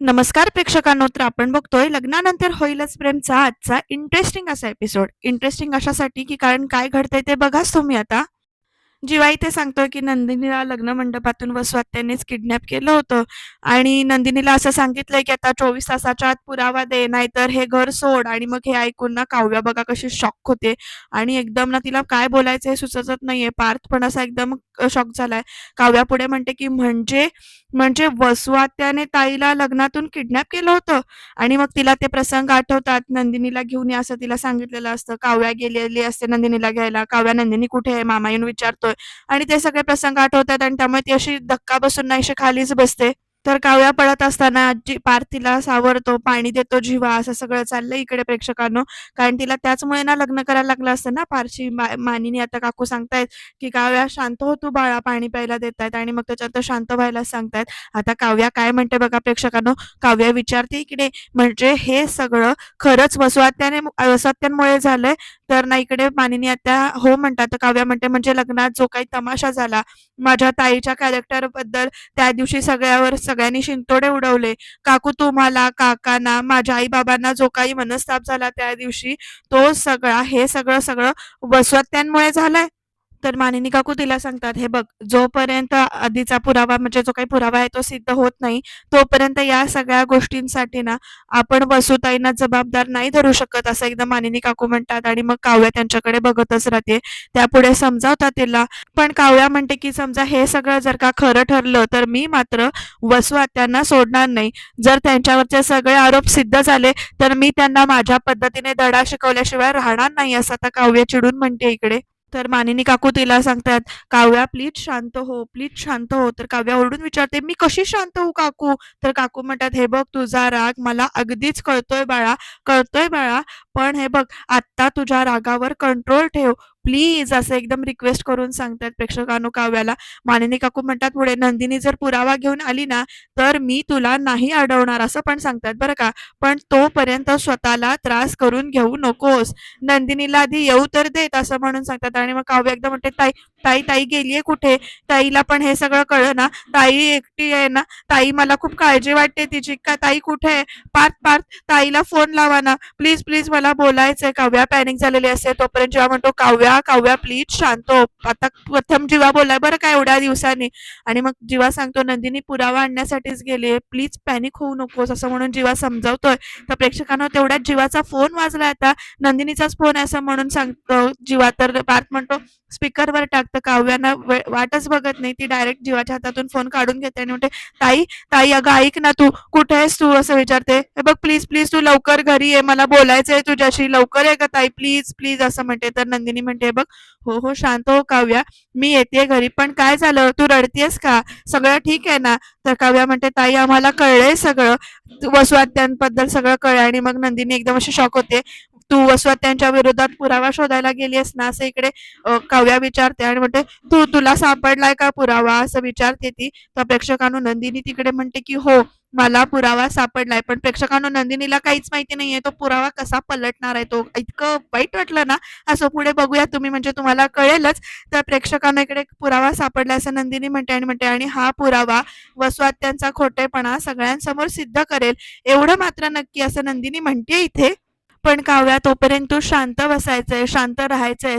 नमस्कार प्रेक्षकांनो तर आपण बघतोय लग्नानंतर होईलच प्रेमचा आजचा इंटरेस्टिंग असा एपिसोड इंटरेस्टिंग अशासाठी की कारण काय घडतंय ते बघाच तुम्ही आता. जिवा इथे सांगतोय की नंदिनीला लग्न मंडपातून वसवात्यानेच किडनॅप केलं होतं. आणि नंदिनीला असं सांगितलंय की आता चोवीस तासाच्या आत पुरावा दे नाहीतर हे घर सोड. आणि मग हे ऐकून ना काव्या बघा कशी शॉक होते. आणि एकदम ना तिला काय बोलायचं हे सुचतच नाहीये. पार्थ पण असा एकदम शॉक झालाय. काव्या पुढे म्हणते की म्हणजे म्हणजे वसुआत्याने ताईला लग्नातून किडनॅप केलं होतं आणि मग तिला ते प्रसंग आठवतात. नंदिनीला घेऊन या असं तिला सांगितलेलं असतं. काव्या गेलेली असते नंदिनीला घ्यायला. काव्या नंदिनी कुठे आहे? मामा येऊन विचारतोय. आणि ते सगळे प्रसंग आठवतात आणि त्यामुळे ती अशी धक्का बसून नाहीशी खालीच बसते. तर काव्या पडत असताना आजी पार्थिला सावरतो पाणी देतो जीवा असं सगळं चाललंय इकडे प्रेक्षकांनो. कारण तिला त्याचमुळे ना लग्न करायला लागलं असतं ना पारशी मानिनी आता काकू सांगतायत की काव्या शांत हो तू बाळा पाणी प्यायला देतायत. आणि मग त्याच्यानंतर शांत व्हायला सांगतायत. आता काव्या काय म्हणते बघा प्रेक्षकांनो काव्या विचारते इकडे म्हणजे हे सगळं खरंच वसवात्याने वसवात्यांमुळे झालंय? तर ना इकडे मानिनी आता हो म्हणतात काव्या म्हणते म्हणजे लग्नात जो काही तमाशा झाला माझ्या ताईच्या कॅरेक्टरबद्दल त्या दिवशी सगळ्यावर सगळ्यांनी शिंतोडे उडवले. काकू तुम्हाला काकांना माझ्या आई बाबांना जो काही मनस्ताप झाला त्या दिवशी तो सगळा हे सगळं सगळं वसवत्यांमुळे झालाय. तर मानिनी काकू तिला सांगतात हे बघ जोपर्यंत आधीचा पुरावा म्हणजे जो काही पुरावा आहे तो सिद्ध होत नाही तोपर्यंत या सगळ्या गोष्टींसाठी ना आपण वसुताईंना जबाबदार नाही धरू शकत असं एकदा मानिनी काकू म्हणतात आणि मग काव्या त्यांच्याकडे बघतच राहते. त्यापुढे समजावतात तिला पण काव्या म्हणते की समजा हे सगळं जर का खरं ठरलं तर मी मात्र वसू आत्यांना सोडणार नाही. जर त्यांच्यावरचे सगळे आरोप सिद्ध झाले तर मी त्यांना माझ्या पद्धतीने धडा शिकवल्याशिवाय राहणार नाही असं आता काव्य चिडून म्हणते इकडे. तर मानिनी काकू तिला सांगतात काव्या प्लीज शांत हो प्लीज शांत हो. तर काव्या ओरडून विचारते मी कशी शांत हो काकू? तर काकू म्हणतात हे बघ तुझा राग मला अगदीच कळतोय बाळा कळतोय बाळा पण हे बघ आत्ता तुझ्या रागावर कंट्रोल ठेव. प्लीज असं एकदम रिक्वेस्ट करून सांगतात प्रेक्षकांनो काव्याला मानिनी काकू म्हणतात पुढे नंदिनी जर पुरावा घेऊन आली ना तर मी तुला नाही अडवणार असं पण सांगतात बरं का. पण तोपर्यंत स्वतःला त्रास करून घेऊ नकोस. नंदिनीला आधी येऊ तर देत असं म्हणून सांगतात. आणि मग काव्य एकदम म्हणते ताई ताई ताई गेलीये कुठे? ताईला पण हे सगळं कळलं ना ताई एकटी आहे ना. ताई मला खूप काळजी वाटते तिची. का ताई कुठे आहे? पार्थ पार्थ ताईला फोन लावा ना. प्लीज प्लीज मला बोलायचंय. काव्या पॅनिक झालेली असते. तोपर्यंत जेव्हा म्हणतो काव्या काव्या प्लीज शांत हो. आता प्रथम जीवा बोलाय बरं का एवढ्या दिवसांनी. आणि मग जीवा सांगतो नंदिनी पुरावा आणण्यासाठीच गेली प्लीज पॅनिक होऊ नकोस. असं म्हणून जीवा समजावतोय. तर प्रेक्षकांना तेवढ्याच जीवाचा फोन वाजला आता. नंदिनीचाच फोन आहे असं म्हणून सांगतो जीवा. तर पार्थ म्हणतो स्पीकरवर टाकतं काव्यानं वाटच बघत नाही. ती डायरेक्ट जीवाच्या हातातून फोन काढून घेते. आणि म्हणते ताई ताई अगं ऐक ना तू. कुठे आहेस तू? असं विचारते. हे बघ प्लीज प्लीज तू लवकर घरी ये. मला बोलायचंय तुझ्याशी. लवकर आहे का ताई. Please please. असं म्हणते. तर नंदिनी म्हणते बघ. हो हो शांत हो काव्या. मी येते घरी पण काय झालं? तू रडतीयस का? सगळं ठीक आहे ना? तर काव्या म्हणते ताई आम्हाला कळलंय सगळं. वसुआत्यांबद्दल सगळं कळलं आणि मग नंदिनी एकदम अशी शॉक होते. तू वसुआत्यांच्या विरोधात पुरावा शोधायला गेलीस ना? असं इकडे काव्या विचारते आणि म्हणते तू तुला सापडलाय का पुरावा? असं विचारते ती. तर प्रेक्षकांनो नंदिनी तिकडे म्हणते की हो मला पुरावा सापडलाय पण प्रेक्षकांनो नंदिनीला काहीच माहिती नाहीये. तो पुरावा कसा पलटणार आहे? तो इतकं वाईट वाटलं ना असं पुढे बघूया तुम्ही. म्हणजे तुम्हाला कळेलच. तर प्रेक्षकांना इकडे पुरावा सापडला असं नंदिनी म्हणते आणि म्हणते आणि हा पुरावा वसवात्यांचा खोटेपणा सगळ्यांसमोर सिद्ध करेल. एवढं मात्र नक्की असं नंदिनी म्हणते इथे. पण काव्या तोपर्यंत तू शांत बसायचंय शांत राहायचंय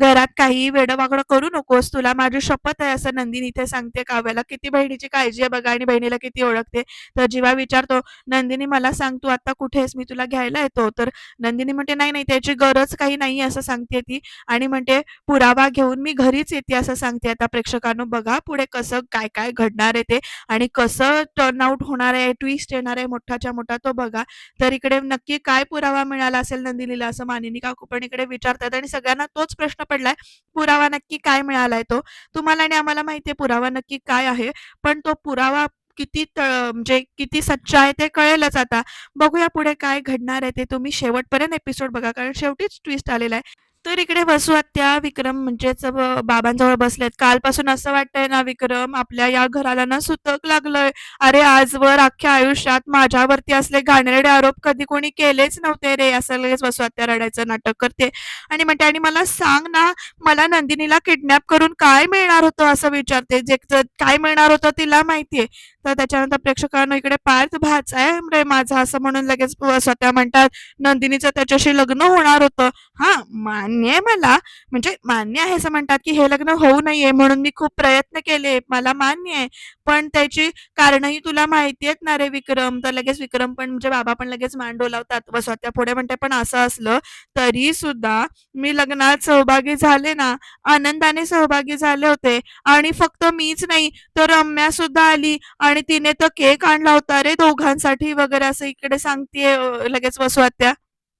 घरात काही वेडवागडं करू नकोस. तुला माझी शपथ आहे असं नंदिनी इथे सांगते काव्याला. किती बहिणीची काळजी आहे बघा आणि बहिणीला किती ओळखते. तर जीवा विचारतो नंदिनी मला सांग तू आता कुठेस मी तुला घ्यायला येतो. तर नंदिनी म्हणते नाही नाही त्याची गरज काही नाही असं सांगते ती. आणि म्हणते पुरावा घेऊन मी घरीच येते असं सांगते आता प्रेक्षकांनो. बघा पुढे कसं काय काय घडणार आहे ते आणि कसं टर्न आउट होणार आहे ट्विस्ट येणार आहे मोठाच्या मोठा तो बघा. तर इकडे नक्की काय पुरावा मिळाला मिळाला असेल नंदिनीला असं मानिनी काकू पण इकडे विचारतात आणि सगळ्यांना तोच प्रश्न पडलाय पुरावा नक्की काय मिळालाय तो? तुम्हाला आणि आम्हाला माहितीये पुरावा नक्की काय आहे पण तो पुरावा किती म्हणजे किती सच्चा आहे ते कळेलच आता. बघूया पुढे काय घडणार आहे ते तुम्ही शेवटपर्यंत एपिसोड बघा कारण शेवटीच ट्विस्ट आलेला आहे. तर इकडे वसू आत्या विक्रम म्हणजेच बाबांजवळ बसलेत. कालपासून असं वाटतंय ना विक्रम आपल्या या घराला ना सुतक लागलंय. अरे आजवर अख्ख्या आयुष्यात माझ्यावरती असले घाणेरडे आरोप कधी कोणी केलेच नव्हते रे. असं लगेच बसू आत्या रडायचं नाटक करते. आणि म्हणते आणि मला सांग ना मला नंदिनीला किडनॅप करून काय मिळणार होतं? असं विचारते. जे काय मिळणार होतं तिला माहितीये. तर त्याच्यानंतर प्रेक्षकांना इकडे पार्थ भाच आहे. म्हणजे रे माझा असं म्हणून लगेच स्वतः म्हणतात नंदिनीचं त्याच्याशी लग्न होणार होतं. हा मान्य आहे मला. म्हणजे मान्य आहे असं म्हणतात की हे लग्न होऊ नये म्हणून मी खूप प्रयत्न केले. मला मान्य आहे. पण त्याची कारणही तुला माहिती आहेत ना रे विक्रम? तर लगेच विक्रम पण म्हणजे बाबा पण लगेच मान डोलावतात. व स्वतः पुढे म्हणते पण असं असलं तरी सुद्धा मी लग्नात सहभागी झाले ना आनंदाने सहभागी झाले होते. आणि फक्त मीच नाही तर रम्या सुद्धा आली आणि तिने तर केक आणला होता रे दोघांसाठी वगैरे असं इकडे सांगतेय लगेच वसवात्या.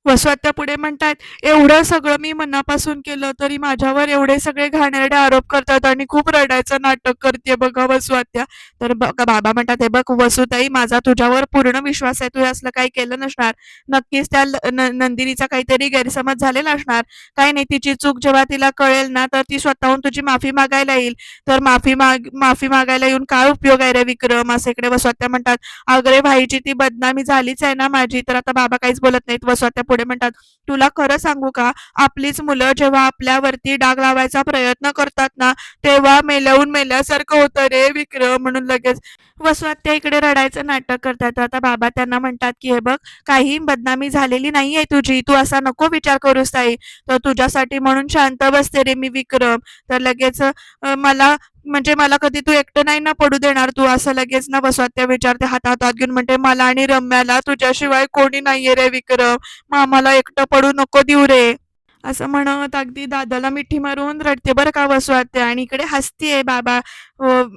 वसवात्या पुढे म्हणतात एवढं सगळं मी मनापासून केलं तरी माझ्यावर एवढे सगळे घाणेरडे आरोप करतात आणि खूप रडायचं नाटक करते बघा वसवात्या. तर बघा बाबा म्हणतात हे बघ वसुताई माझा तुझ्यावर पूर्ण विश्वास आहे तू असलं काही केलं नसणार. नक्कीच त्या नंदिनीचा काहीतरी गैरसमज झालेला असणार. काही नाही तिची चूक जेव्हा तिला कळेल ना तर ती स्वतःहून तुझी माफी मागायला येईल. तर माफी माग माफी मागायला येऊन काय उपयोग आहे रे विक्रम? असं इकडे वसवात्या म्हणतात. अगरे भाईची ती बदनामी झालीच आहे ना माझी. तर आता बाबा काहीच बोलत नाहीत. वसवात्या पुढे म्हणतात तुला खरं सांगू का? आपलीच मुलं जेव्हा आपल्यावरती डाग लावायचा प्रयत्न करतात ना तेव्हा मेलवून मेल्यासारखं होतं रे विक्रम म्हणून लगेच वसवात्या इकडे रडायचं नाटक करतात. तर आता बाबा त्यांना म्हणतात की हे बघ काही बदनामी झालेली नाहीये तुझी. तू असा नको विचार करूस ताई. तर तुझ्यासाठी म्हणून शांत बसते रे मी विक्रम. तर लगेच मला म्हणजे मला कधी तू एकटं नाही ना पडू देणार तू. असं लगेच ना बसवात्या विचारते हातात घेऊन. म्हणते मला आणि रम्याला तुझ्याशिवाय कोणी नाहीये रे विक्रम. मग आम्हाला एकटं पडू नको देऊ रे. असं म्हणत अगदी दादाला मिठी मारून रडते बरं का आते आणि इकडे हसतीये बाबा.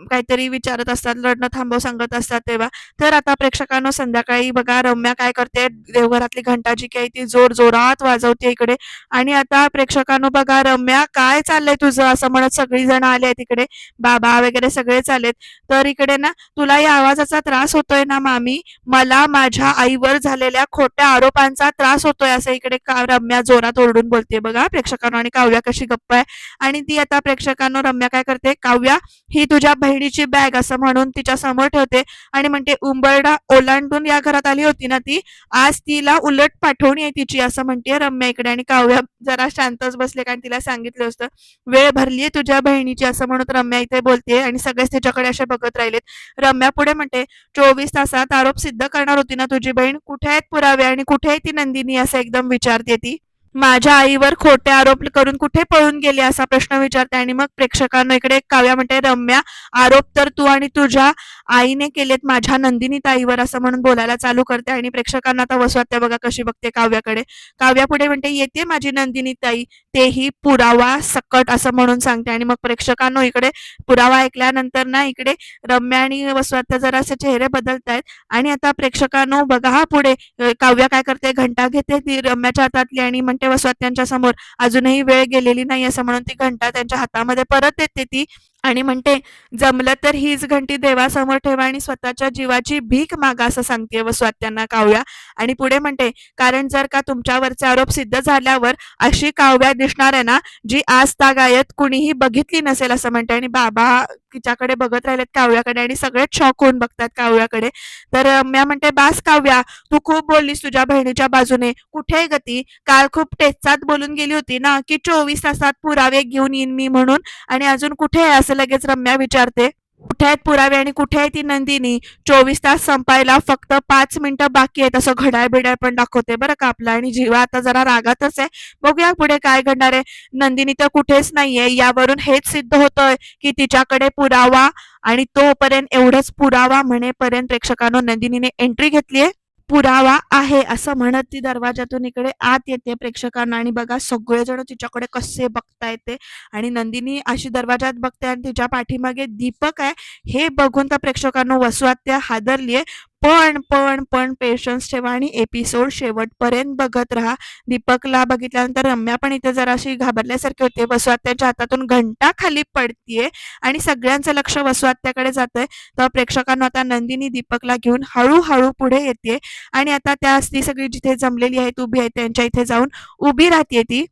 काहीतरी विचारत असतात रडणं थांबव सांगत असतात तेव्हा. तर आता प्रेक्षकांनो संध्याकाळी बघा रम्या काय करते देवघरातली घंटा जी काही ती जोर जोरात वाजवते इकडे. आणि आता प्रेक्षकांनो बघा रम्या काय चाललंय तुझं? असं म्हणत सगळी जण आले आहेत इकडे. बाबा वगैरे सगळे आलेत तर इकडे ना तुला या आवाजाचा त्रास होतोय ना मामी? मला माझ्या आईवर झालेल्या खोट्या आरोपांचा त्रास होतोय असं इकडे का- रम्या जोरात ओरडून बोलते. बघा. प्रेक्षकांनो आणि काव्या कशी गप्प आहे. आणि ती आता प्रेक्षकांनो रम्या काय करते? काव्या ही तुझ्या बहिणीची बॅग असं म्हणून तिच्या समोर ठेवते. आणि म्हणते उंबरडा ओलांडून या घरात आली होती ना ती? आज तिला उलट पाठवणी आहे तिची असं म्हणते रम्या इकडे. आणि काव्या जरा शांतच बसले कारण तिला सांगितलं असतं वेळ भरलीये तुझ्या बहिणीची असं म्हणत रम्या इथे बोलते. आणि सगळेच तिच्याकडे असे बघत राहिलेत. रम्या पुढे म्हणते चोवीस तासात आरोप सिद्ध करणार होती ना तुझी बहीण? कुठे आहेत पुरावे? आणि कुठे आहे ती नंदिनी? असं एकदम विचारते ती. माझ्या आईवर खोटे आरोप करून कुठे पळून गेले असा प्रश्न विचारते आणि मग प्रेक्षकांना इकडे काव्या म्हणते रम्या आरोप तर तू आणि तुझ्या आईने केलेत माझ्या नंदिनी ताईवर असं म्हणून बोलायला चालू करते आणि प्रेक्षकांना आता वसवात्या बघा कशी बघते काव्याकडे. काव्या पुढे म्हणते येते माझी नंदिनी ताई तेही पुरावा सकट असं म्हणून सांगते आणि मग प्रेक्षकांनो इकडे पुरावा ऐकल्यानंतर ना इकडे रम्या आणि वसवात्या जरा असे चेहरे बदलतायत आणि आता प्रेक्षकांनो बघा हा पुढे काव्या काय करते घंटा घेते ती रम्याच्या हातातली आणि म्हणते वसवात्यांच्या समोर अजूनही वेळ गेलेली नाही असं म्हणून ती घंटा त्यांच्या हातामध्ये परत येते ती. आणि म्हणते जमलं तर हीच घंटी देवासमोर ठेवा आणि स्वतःच्या जीवाची भीक मागा असं सांगते वसवात्यांना काव्या आणि पुढे म्हणते कारण जर का तुमच्यावरचे आरोप सिद्ध झाल्यावर अशी काव्या दिसणार आहे ना जी आज तागायत कुणीही बघितली नसेल असं म्हणते. आणि बाबा तिच्याकडे बघत राहिलेत काव्याकडे आणि सगळेच शॉक होऊन बघतात काव्याकडे तर म्या म्हणते बास काव्या तू खूप बोललीस तुझ्या बहिणीच्या बाजूने. कुठे आहे गती काल खूप टेचात बोलून गेली होती ना की चोवीस तासात पुरावे घेऊन येईन मी म्हणून. आणि अजून कुठे आहे असं लगेच रम्या विचारते कुठे आहेत पुरावे आणि कुठे आहे ती नंदिनी? चोवीस तास संपायला फक्त पाच मिनिटं बाकी आहेत. असं घड्याळ बिड्याळ पण दाखवते बरं का आपला. आणि जीवा आता जरा रागातच आहे. बघूया पुढे काय घडणार आहे. नंदिनी तर कुठेच नाहीये. यावरून हेच सिद्ध होतंय की तिच्याकडे पुरावा आणि तोपर्यंत एवढंच पुरावा म्हणेपर्यंत प्रेक्षकांनो नंदिनीने एंट्री घेतलीये. पुरावा आहे असं म्हणत ती दरवाजातून इकडे आत येते प्रेक्षकांना. आणि बघा सगळेजण तिच्याकडे कसे बघता ते. आणि नंदिनी अशी दरवाजात बघते आणि तिच्या पाठीमागे दीपक आहे. हे बघून त्या प्रेक्षकांना वसवात्या हादरलीये. पण पण पण पेशन्स ठेवा आणि एपिसोड शेवटपर्यंत बघत राहा. दीपकला बघितल्यानंतर रम्या पण इथे जराशी घाबरल्यासारखी होते वसुआत्याच्या हातातून घंटा खाली पडतीये आणि सगळ्यांचं लक्ष वसवात्याकडे जातंय. तर प्रेक्षकांना आता नंदिनी दीपकला घेऊन हळूहळू पुढे येते आणि आता त्या ती सगळी जिथे जमलेली आहेत उभी आहे त्यांच्या इथे जाऊन उभी राहते ती.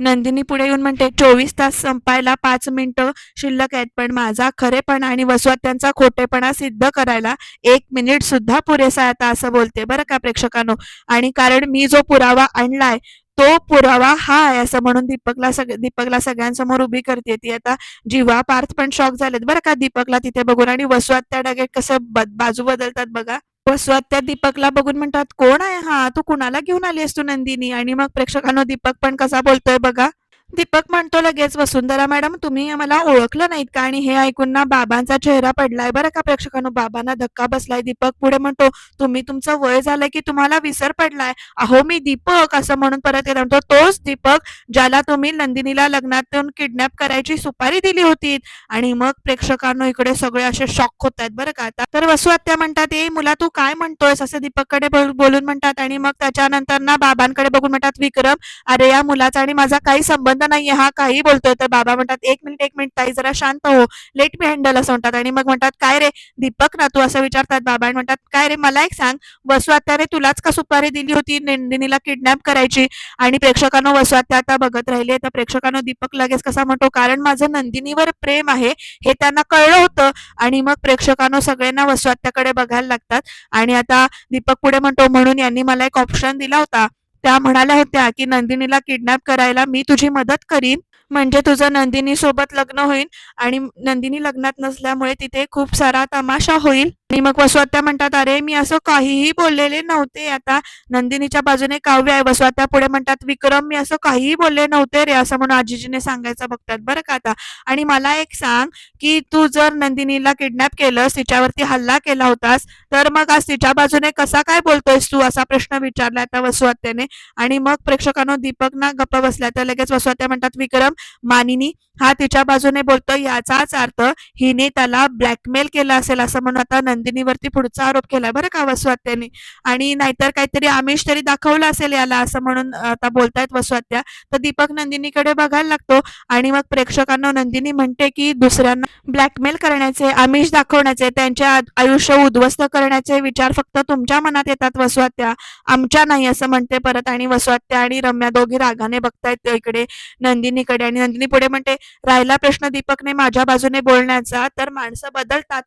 नंदिनी पुढे येऊन म्हणते चोवीस तास संपायला पाच मिनिटं शिल्लक आहेत पण माझा खरेपणा आणि वसवात्यांचा खोटेपणा सिद्ध करायला एक मिनिट सुद्धा पुरेसा आहे आता असं बोलते बरं का प्रेक्षकांनो. आणि कारण मी जो पुरावा आणलाय तो पुरावा हा आहे असं म्हणून दीपकला सग दीपकला सगळ्यांसमोर उभी करते ती. आता जीवा पार्थ पण शॉक झालेत बरं का दीपकला तिथे बघून. आणि वसू त्या डायरेक्ट कसं बाजू बदलतात बघा. वसू आत्या दीपकला बघून म्हणतात कोण आहे हा? तू कुणाला घेऊन आली तू नंदिनी? आणि मग प्रेक्षकांनो दीपक पण कसा बोलतोय बघा. दीपक म्हणतो लगेच वसुंधरा मॅडम तुम्ही मला ओळखलं नाहीत का? आणि हे ऐकून ना बाबांचा चेहरा पडलाय बरं का प्रेक्षकांनो. बाबांना धक्का बसलाय. दीपक पुढे म्हणतो तुम्ही तुमचं वय झालंय की तुम्हाला विसर पडलाय? अहो मी दीपक असं म्हणून परत येत म्हणतो तोच दीपक ज्याला तुम्ही नंदिनीला लग्नातून किडनॅप करायची सुपारी दिली होती. आणि मग प्रेक्षकांनो इकडे सगळे असे शॉक होत आहेत बरं का. आता तर वसू आत्या म्हणतात ए मुला तू काय म्हणतोयस? असं दीपककडे बोलून म्हणतात. आणि मग त्याच्यानंतर ना बाबांकडे बघून म्हणतात विक्रम अरे या मुलाचा आणि माझा काही संबंध नाहीये हा काही बोलतोय. तर बाबा म्हणतात एक मिनिट एक मिनिट ताई जरा शांत हो. लेट मी हँडल असं म्हणतात. आणि मग म्हणतात काय रे दीपक ना तू? असं विचारतात बाबा. आणि म्हणतात काय रे मला एक सांग. वसू आत्याने तुलाच का सुपारी दिली होती? नंदिनीला किडनॅप करायची. आणि प्रेक्षकांनो वसू आत्या आता बघत राहिले तर प्रेक्षकांनो दीपक लगेच कसा म्हणतो कारण माझं नंदिनीवर प्रेम आहे हे त्यांना कळलं होतं. आणि मग प्रेक्षकांनो सगळ्यांना वसू आत्याकडे बघायला लागतात. आणि आता दीपक पुढे म्हणतो म्हणून यांनी मला एक ऑप्शन दिला होता. त्या म्हणाल्या होत्या की नंदिनीला किडनॅप करायला मी तुझी मदत करीन. म्हणजे तुझं नंदिनी सोबत लग्न होईल आणि नंदिनी लग्नात नसल्यामुळे तिथे खूप सारा तमाशा होईल. आणि मग वसुआत्या म्हणतात अरे मी असं काहीही बोललेले नव्हते आता. नंदिनीच्या बाजूने काव्य आहे. वसुआत्या पुढे म्हणतात विक्रम मी असं काहीही बोलले नव्हते रे असं म्हणून आजीजीने सांगायचं बघतात बरं का आता. आणि मला एक सांग की तू जर नंदिनीला किडनॅप केलंस तिच्यावरती हल्ला केला होतास तर मग आज तिच्या बाजूने कसा काय बोलतोयस तू असा प्रश्न विचारला आता वसुआत्याने. आणि मग प्रेक्षकांनो दीपक ना गप्प बसल्या तर लगेच वसुआत्या म्हणतात विक्रम मानिनी हा तिच्या बाजूने बोलतोय याचाच अर्थ हिने त्याला ब्लॅकमेल केला असेल असं म्हणून आता नंदिनीवरती पुढचा आरोप केला बरं का वसुआत्याने? आणि नाहीतर काहीतरी आमिष तरी दाखवलं असेल याला असं म्हणून आता बोलतायत वसुआत्या. तर दीपक नंदिनीकडे बघायला लागतो. आणि मग प्रेक्षकांना नंदिनी म्हणते की दुसऱ्यांना ब्लॅकमेल करण्याचे आमिष दाखवण्याचे त्यांचे आयुष्य उद्ध्वस्त करण्याचे विचार फक्त तुमच्या मनात येतात वसुआत्या. आमच्या नाही असं म्हणते परत. आणि वसुआत्या आणि रम्या दोघी रागाने बघतायत इकडे नंदिनीकडे. आणि नंदिनी पुढे म्हणते राहिला प्रश्न दीपकने माझ्या बाजूने बोलण्याचा. तर माणसं बदलतात.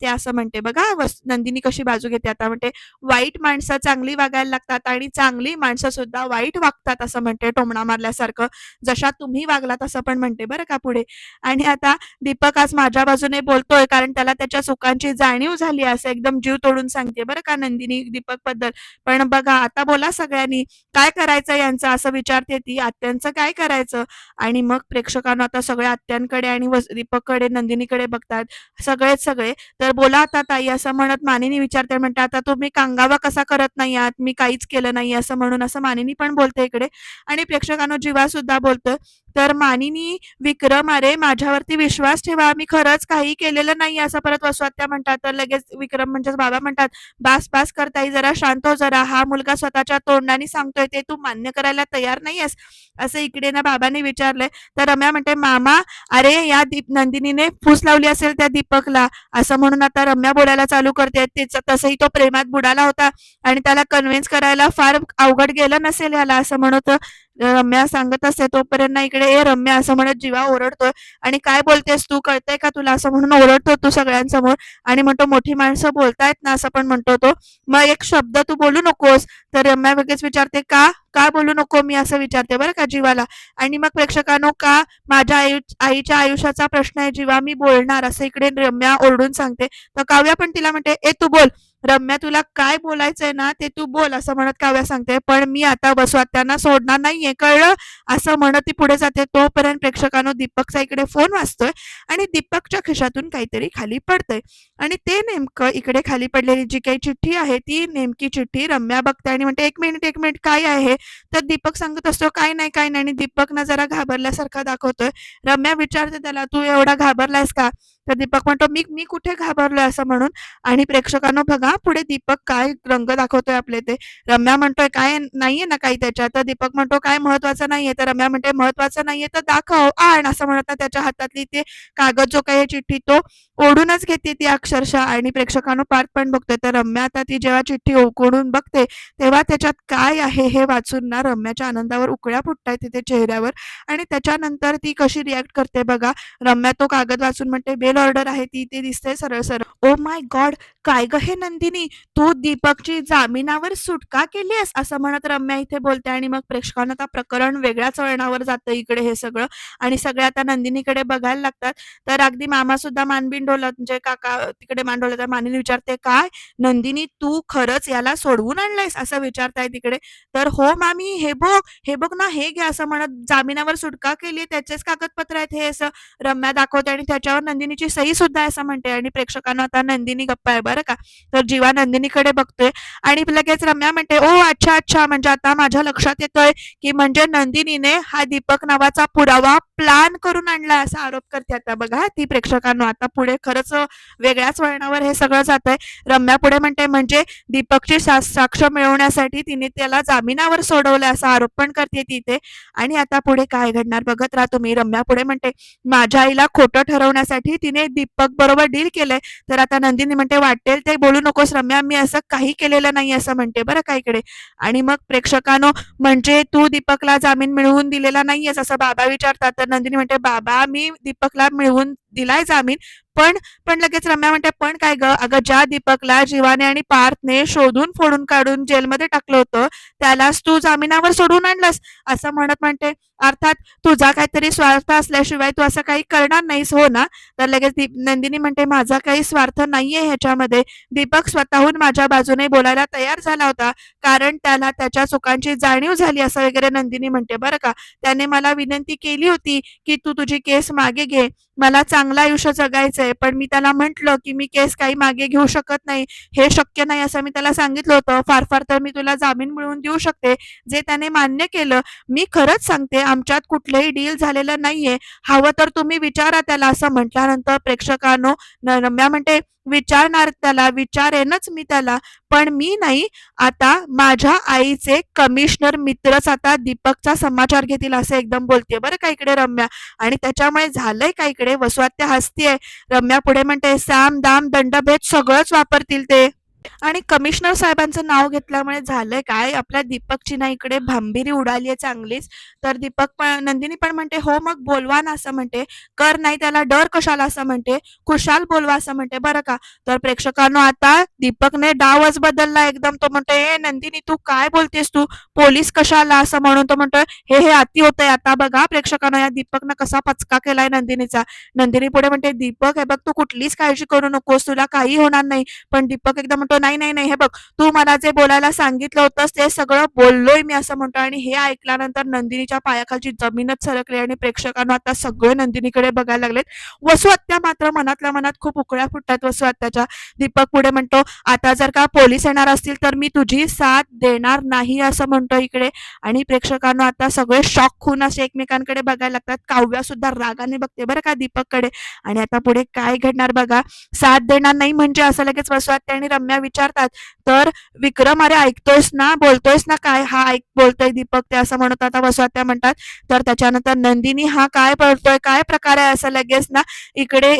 ते असं म्हणते बघा नंदिनी कशी बाजू घेते आता. म्हणते वाईट माणसं चांगली वागायला लागतात आणि चांगली माणसं सुद्धा वाईट वागतात असं म्हणते टोमणा मारल्यासारखं. जशा तुम्ही वागलात असं पण म्हणते बरं का पुढे. आणि आता दीपक आज माझ्या बाजूने बोलतोय कारण त्याला त्याच्या चुकांची जाणीव झाली असं एकदम जीव तोडून सांगते बरं का नंदिनी दीपकबद्दल. पण बघा आता बोला सगळ्यांनी काय करायचं यांचं? असं विचारते ती. आत्यांचं काय करायचं? आणि मग प्रेक्षकांना आता सगळ्या आत्यांकडे आणि दीपककडे नंदिनीकडे बघतात. सगळेच सगळे. तर तर बोला आता ताई असं म्हणत मानिनी विचारते म्हणते आता तुम्ही कांगावा कसा करत नाही आहात? मी काहीच केलं नाही असं म्हणून असं मानिनी पण बोलते इकडे. आणि प्रेक्षकांना जीवा सुद्धा बोलतोय तर मानिनी विक्रम अरे माझ्यावरती विश्वास ठेवा मी खरंच काही केलेलं नाही असं परत वसवात्या म्हणतात. तर लगेच विक्रम म्हणजेच बाबा म्हणतात बास बास करताही जरा शांत हो जरा. हा मुलगा स्वतःच्या तोंडाने सांगतोय ते तू मान्य करायला तयार नाहीयेस. असं इकडे ना बाबांनी विचारलंय. तर रम्या म्हणते मामा अरे या दीप नंदिनीने फूस लावली असेल त्या दीपकला. असं म्हणून आता रम्या बोलायला चालू करते. तिचं तसंही तो प्रेमात बुडाला होता आणि त्याला कन्व्हिन्स करायला फार अवघड गेलं नसेल याला असं म्हणत रम्या सांगत असते तोपर्यंत इकडे ए रम्या असं म्हणत जीवा ओरडतोय. आणि काय बोलतेस तू? कळतंय का तुला? असं म्हणून ओरडतो तू सगळ्यांसमोर. आणि म्हणतो मोठी माणसं बोलतायत ना असं पण म्हणतो तो. मग एक शब्द तू बोलू नकोस. तर रम्या लगेच विचारते का? का बोलू नको? मी असं विचारते बरं का जीवाला. आणि मग प्रेक्षकांनो का? माझ्या आयु आईच्या आयुष्याचा प्रश्न आहे जीवा मी बोलणार असं इकडे रम्या ओरडून सांगते. तर काव्या पण तिला म्हणते ए तू बोल. रम्या तुला काय बोलायचंय ना ते तू बोल असं म्हणत काव्या सांगते. पण मी आता बसवात्यांना सोडणार नाहीये कळलं? असं म्हणत ती पुढे जाते. तोपर्यंत प्रेक्षकांनो दीपकचा इकडे फोन वाचतोय आणि दीपकच्या खिशातून काहीतरी खाली पडतंय. आणि ते नेमकं इकडे खाली पडलेली जी काही चिठ्ठी आहे ती नेमकी चिठ्ठी रम्या बघते आणि म्हणते एक मिनिट एक मिनिट काय आहे? तर दीपक सांगत असतो काय नाही काय नाही. आणि दीपक ना जरा घाबरल्यासारखा दाखवतोय. रम्या विचारते त्याला तू एवढा घाबरलायस का? तर दीपक म्हणतो मी मी कुठे घाबरलोय असं म्हणून? आणि प्रेक्षकांनो बघा पुढे दीपक काय रंग दाखवतोय आपले ते रम्या म्हणतोय काय नाहीये ना काही त्याच्यात? तर दीपक म्हणतो काय महत्वाचं नाहीये? तर रम्या म्हणते महत्वाचं नाहीये तर दाखव आण असं म्हणत त्याच्या हातातली ते कागद जो काही आहे चिठ्ठी तो ओढूनच घेते ती अक्षरशः. आणि प्रेक्षकांनो पार्ट पण बघतोय. तर रम्या आता ती जेव्हा चिठ्ठी ओकडून बघते तेव्हा त्याच्यात काय आहे हे वाचून ना रम्याच्या आनंदावर उकळ्या फुटतायत तिथे चेहऱ्यावर. आणि त्याच्यानंतर ती कशी रिॲक्ट करते बघा. रम्या तो कागद वाचून म्हणते बेल बेल ऑर्डर आहे ती ते दिसते सरळ सरळ. ओ माय गॉड काय ग हे नंदिनी? तू दीपकची जामिनावर सुटका केली आहेस असं म्हणत रम्या इथे बोलते आणि मग प्रेक्षकांना आता प्रकरण वेगळ्याच वळणावर जातं इकडे हे सगळं. आणि सगळे आता नंदिनीकडे बघायला लागतात. तर अगदी मामा सुद्धा मानबिन डोलत म्हणजे काका तिकडे मान डोलत तर मानिनी विचारते काय? नंदिनी तू खरंच याला सोडवून आणलायस? असं विचारताय तिकडे. तर हो मामी हे बघ हे बघ ना हे घे असं म्हणत जामिनावर सुटका केली त्याचेच कागदपत्र आहेत हे असं रम्या दाखवते आणि त्याच्यावर नंदिनीची सही सुद्धा असं म्हणते आणि प्रेक्षकांना आता नंदिनी गप्पा आहे बरं का? तर जीवा नंदिनीकडे बघतोय आणि लगेच रम्या म्हणते ओ अच्छा अच्छा म्हणजे आता माझ्या लक्षात येतोय की म्हणजे नंदिनीने हा दीपक नावाचा पुरावा प्लान करून आणला असा आरोप करते आता बघा ती प्रेक्षकांना आता पुढे खरंच वेगळ्याच वळणावर हे सगळं जात आहे रम्या पुढे म्हणते म्हणजे दीपकची सा- साक्ष मिळवण्यासाठी तिने त्याला जामिनावर सोडवलं असा आरोप पण करते तिथे आणि आता पुढे काय घडणार बघत राहा तुम्ही. रम्या पुढे म्हणते माझ्या आईला खोटं ठरवण्यासाठी तिने दीपक बरोबर डील केलंय. तर आता नंदिनी म्हणते वाटेल ते बोलू नकोस रम्या मी असं काही केलेलं नाही असं म्हणते बरं का इकडे. आणि मग प्रेक्षकांनो म्हणजे तू दीपकला जामीन मिळवून दिलेला नाहीयेस असं बाबा विचारतात. तर नंदिनी म्हणते बाबा मी दीपकला मिळवून दिलाय जामीन. पण पण लगेच रम्या म्हणते पण काय ग? अगं ज्या दीपकला जीवाने आणि पार्थने शोधून फोडून काढून जेलमध्ये टाकलं होतं त्यालाच तू जामिनावर सोडून आणलंस. असं म्हणत म्हणते. अर्थात तुझा काहीतरी स्वार्थ असल्याशिवाय तू असं काही करणार नाहीस हो ना? तर लगेच दीप नंदिनी म्हणते माझा काही स्वार्थ नाहीये ह्याच्यामध्ये. दीपक स्वतःहून माझ्या बाजूने बोलायला तयार झाला होता कारण त्याला त्याच्या चुकांची जाणीव झाली असं वगैरे नंदिनी म्हणते. बरं का? त्याने मला विनंती केली होती की तू तुझी केस मागे घे. मला चांगलं आयुष्य जगायचंय पण मी त्याला म्हंटल की मी केस काही मागे घेऊ शकत नाही हे शक्य नाही असं मी त्याला सांगितलं होतं. फार फार तर मी तुला जामीन मिळवून देऊ शकते जे त्याने मान्य केलं. मी खरंच सांगते आमच्यात कुठलंही डील झालेलं नाहीये. हवं तर तुम्ही विचारा त्याला असं म्हटल्यानंतर प्रेक्षकांनो न- रम्या म्हणते विचारणार त्याला विचारेनच मी त्याला. पण मी नाही. आता माझ्या आईचे कमिशनर मित्रच आता दीपकचा समाचार घेतील असं एकदम बोलते बरं का इकडे रम्या. आणि त्याच्यामुळे झालंय का इकडे? वसुआत्या हसतीये रम्या पुढे म्हणते साम दाम दंडभेद सगळंच वापरतील ते. आणि कमिशनर साहेबांचं नाव घेतल्यामुळे झालंय काय? आपल्या दीपकची ना इकडे भांबिरी उडाली आहे चांगलीच. तर दीपक नंदिनी पण म्हणते हो मग बोलवा ना असं म्हणते. कर नाही त्याला डर कशाला असं म्हणते. खुशाल बोलवा असं म्हणते. बरं का? तर प्रेक्षकांनो आता दीपकने डावच बदलला एकदम. तो म्हणतोय हे नंदिनी तू काय बोलतेस तू? पोलीस कशाला? असं म्हणून तो म्हणतोय हे हे अति होतंय आता बघा प्रेक्षकांनो या दीपकनं कसा पचका केलाय नंदिनीचा. नंदिनी पुढे म्हणते दीपक हे बघ तू कुठलीच काळजी करू नकोस. तुला काही होणार नाही. पण दीपक एकदम म्हणतो नाही नाही नाही हे बघ तू मला जे बोलायला सांगितलं होतंस ते सगळं बोललोय मी असं म्हणतो आणि हे ऐकल्यानंतर नंदिनीच्या पायाखालची जमीनच सरकली आणि प्रेक्षकांना आता सगळे नंदिनीकडे बघायला लागलेत. वसू आत्या मात्र मनातल्या मनात खूप उकळ्या फुटतात वसू आत्याच्या. दीपक पुढे म्हणतो आता जर का पोलीस येणार असतील तर मी तुझी साथ देणार नाही असं म्हणतो इकडे. आणि प्रेक्षकांना आता सगळे शॉक होऊन असे एकमेकांकडे बघायला लागतात. काव्या सुद्धा रागाने बघते बरं का दीपककडे आणि आता पुढे काय घडणार बघा. साथ देणार नाही म्हणजे असं लगेच वसवात्या आणि रम्या विचारतात. तर विक्रम अरे ऐकतोयस ना? बोलतोयस ना काय? हा ऐक बोलतोय दीपक ते असं म्हणत आता वसवात्या म्हणतात. तर त्याच्यानंतर नंदिनी हा काय बोलतोय? काय प्रकार आहे? असं लगेच ना इकडे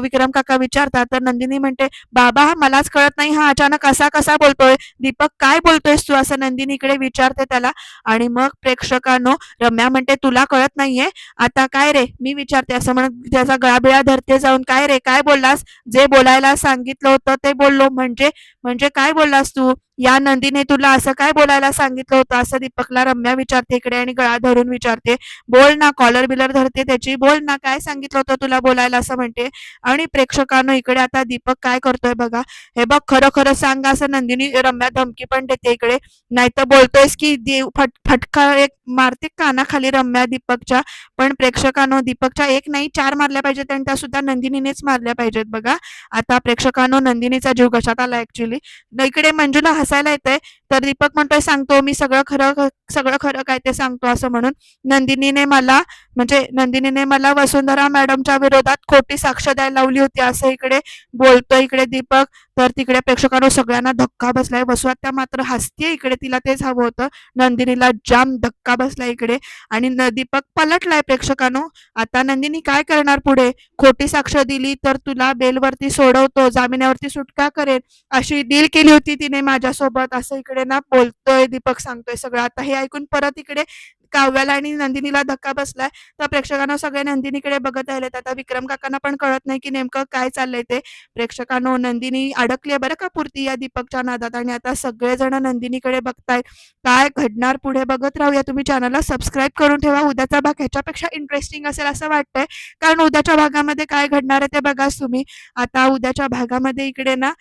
विक्रम काका विचारतात. तर नंदिनी म्हणते बाबा मलाच कळत नाही हा अचानक असा कसा बोलतोय? दीपक काय बोलतोयस तू? असं नंदिनी इकडे विचारते त्याला. आणि मग प्रेक्षकांनो रम्या म्हणते तुला कळत नाहीये? आता काय रे? मी विचारते. असं म्हणत त्याचा गळाबिळा धरते जाऊन. काय रे? काय बोललास? जे बोलायला सांगितलं होतं ते बोललो. म्हणजे म्हणजे काय बोललास तू? या नंदीने तुला असं काय बोलायला सांगितलं होतं? असं दीपकला रम्या विचारते इकडे आणि गळा धरून विचारते. बोल ना कॉलर बिलर धरते त्याची. बोल ना काय सांगितलं होतं तुला बोलायला असं म्हणते? आणि प्रेक्षकांनो इकडे आता दीपक काय करतोय बघा. हे बघ खरं खरं सांग असं नंदिनी रम्या धमकी पण देते इकडे. नाहीतर बोलतोयस की देव फट फटका एक मारते कानाखाली रम्या दीपकच्या. पण प्रेक्षकांनो दीपकच्या एक नाही चार मारल्या पाहिजेत आणि त्या सुद्धा नंदिनीनेच मारल्या पाहिजेत बघा. आता प्रेक्षकांनो नंदिनीचा जीव कशात आला ऍक्च्युली इकडे मंजुला हसायला येतंय. तर दीपक म्हणतोय सांगतो मी सगळं खरं सगळं खरं काय ते सांगतो असं म्हणून. नंदिनीने मला म्हणजे नंदिनीने मला वसुंधरा मॅडमच्या विरोधात खोटी साक्ष द्यायला लावली होती. असं इकडे बोलतोय इकडे दीपक. तर तिकडे प्रेक्षकांनो सगळ्यांना धक्का बसलाय. वसुआत्या मात्र हसतीये इकडे. तिला तेच हवं होतं. नंदिनीला जाम धक्का बसलाय इकडे. आणि न- दीपक पलटलाय प्रेक्षकांनो. आता नंदिनी काय करणार पुढे? खोटी साक्ष दिली तर तुला बेलवरती सोडवतो. जामिनावरती सुटका करेल अशी डील केली होती तिने माझ्यासोबत. असं इकडे ना बोलतोय. दीपक सांगतोय सगळं. आता हे ऐकून परत इकडे काव्याला आणि नंदिनीला धक्का बसलाय. तर प्रेक्षकांना सगळे नंदिनीकडे बघत राहिलेत. आता विक्रम काकांना पण कळत नाही की नेमकं काय चाललंय ते. प्रेक्षकांनो नंदिनी अडकली आहे बरं का पुरती या दीपकच्या नादात? आणि आता सगळेजण नंदिनीकडे बघताय काय घडणार पुढे बघत राहूया. तुम्ही चॅनलला सबस्क्राईब करून ठेवा. उद्याचा भाग ह्याच्यापेक्षा इंटरेस्टिंग असेल असं वाटतंय. कारण उद्याच्या भागामध्ये काय घडणार आहे ते बघाच तुम्ही. आता उद्याच्या भागामध्ये इकडे ना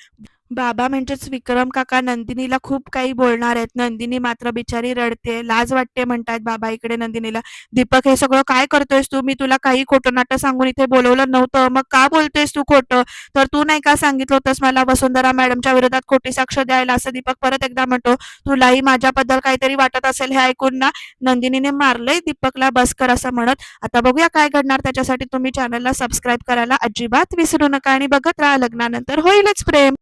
बाबा म्हणजेच विक्रम काका नंदिनीला खूप काही बोलणार आहेत. नंदिनी मात्र बिचारी रडते लाज वाटते म्हणतात बाबा इकडे नंदिनीला. दीपक हे सगळं काय करतोयस तू? मी तुला काही खोटं नाटं सांगून इथे बोलवलं नव्हतं. मग का बोलतोयस तू खोटं? तर तू नाही का सांगितलं होतंस मला वसुंधरा मॅडमच्या विरोधात खोटी साक्ष द्यायला? असं दीपक परत एकदा म्हणतो तुलाही माझ्याबद्दल काहीतरी वाटत असेल हे ऐकून ना? नंदिनीने मारलंय दीपकला बस कर असं म्हणत आता बघूया काय घडणार. त्याच्यासाठी तुम्ही चॅनलला सबस्क्राईब करायला अजिबात विसरू नका आणि बघत राहा. लग्नानंतर होईलच प्रेम.